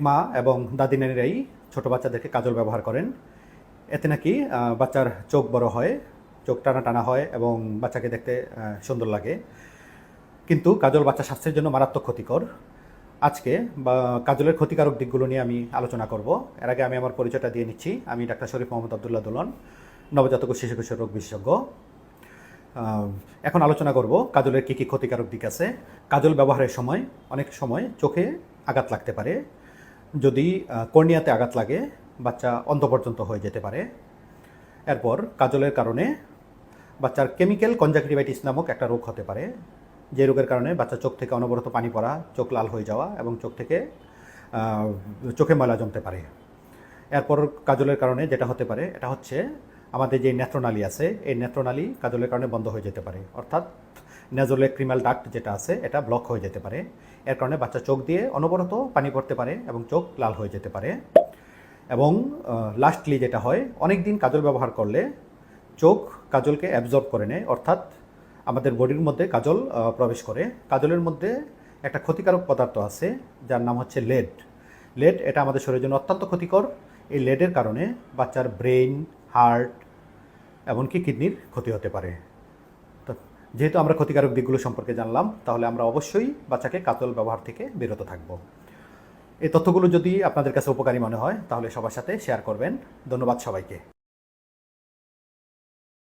মা এবং দাদি নানিরাই ছোট বাচ্চাদেরকে কাজল ব্যবহার করেন। এতে নাকি বাচ্চার চোখ বড় হয়, চোখ টানা টানা হয় এবং বাচ্চাকে দেখতে সুন্দর লাগে। কিন্তু কাজল বাচ্চা স্বাস্থ্যের জন্য মারাত্মক ক্ষতিকর। আজকে, বা, কাজলের ক্ষতিকারক দিকগুলো নিয়ে আমি আলোচনা করব। এর আগে আমি আমার পরিচয়টা দিয়ে নিচ্ছি। আমি ডাক্তার শরীফ মোহাম্মদ আবদুল্লাহ দোলন, নবজাতক শিশু কিশোর রোগ বিশেষজ্ঞ। এখন আলোচনা করব কাজলের কী কী ক্ষতিকারক দিক আছে। কাজল ব্যবহারের সময়, অনেক সময় চোখে আঘাত লাগতে পারে। যদি কর্নিয়াতে আঘাত লাগে, বাচ্চা অন্ধ পর্যন্ত হয়ে যেতে পারে। এরপর কাজলের কারণে বাচ্চার কেমিক্যাল কনজাকটিভাইটিস নামক একটা রোগ হতে পারে। যে রোগের কারণে বাচ্চা চোখ থেকে অনবরত পানি পড়া, চোখ লাল হয়ে যাওয়া এবং চোখ থেকে চোখে ময়লা জমতে পারে। এরপর কাজলের কারণে যেটা হতে পারে, এটা হচ্ছে আমাদের যে নেত্রনালী আছে, এই নেত্রনালী কাজলের কারণে বন্ধ হয়ে যেতে পারে। অর্থাৎ নেজলে ক্রিমাল ডাক্ট যেটা আছে, এটা ব্লক হয়ে যেতে পারে। এর কারণে বাচ্চা চোখ দিয়ে অনবরত পানি পড়তে পারে এবং চোখ লাল হয়ে যেতে পারে। এবং লাস্টলি যেটা হয় অনেক দিন কাজল ব্যবহার করলে চোখ কাজলকে অ্যাবজর্ব করে নেয়, অর্থাৎ আমাদের বডির মধ্যে কাজল প্রবেশ করে। কাজলের মধ্যে একটা ক্ষতিকারক পদার্থ আছে, যার নাম হচ্ছে লেড লেড এটা আমাদের শরীরের জন্য অত্যন্ত ক্ষতিকর। এই লেডের কারণে বাচ্চার ব্রেইন হার্ট এমনকি কিডনির ক্ষতি হতে পারে। যেহেতু আমরা ক্ষতিকারক দিকগুলো সম্পর্কে জানলাম, তাহলে আমরা অবশ্যই বাচ্চাকে কাজল ব্যবহার থেকে বিরত থাকব। এই তথ্যগুলো যদি আপনাদের কাছে উপকারী মনে হয়, তাহলে সবার সাথে শেয়ার করবেন। ধন্যবাদ সবাইকে।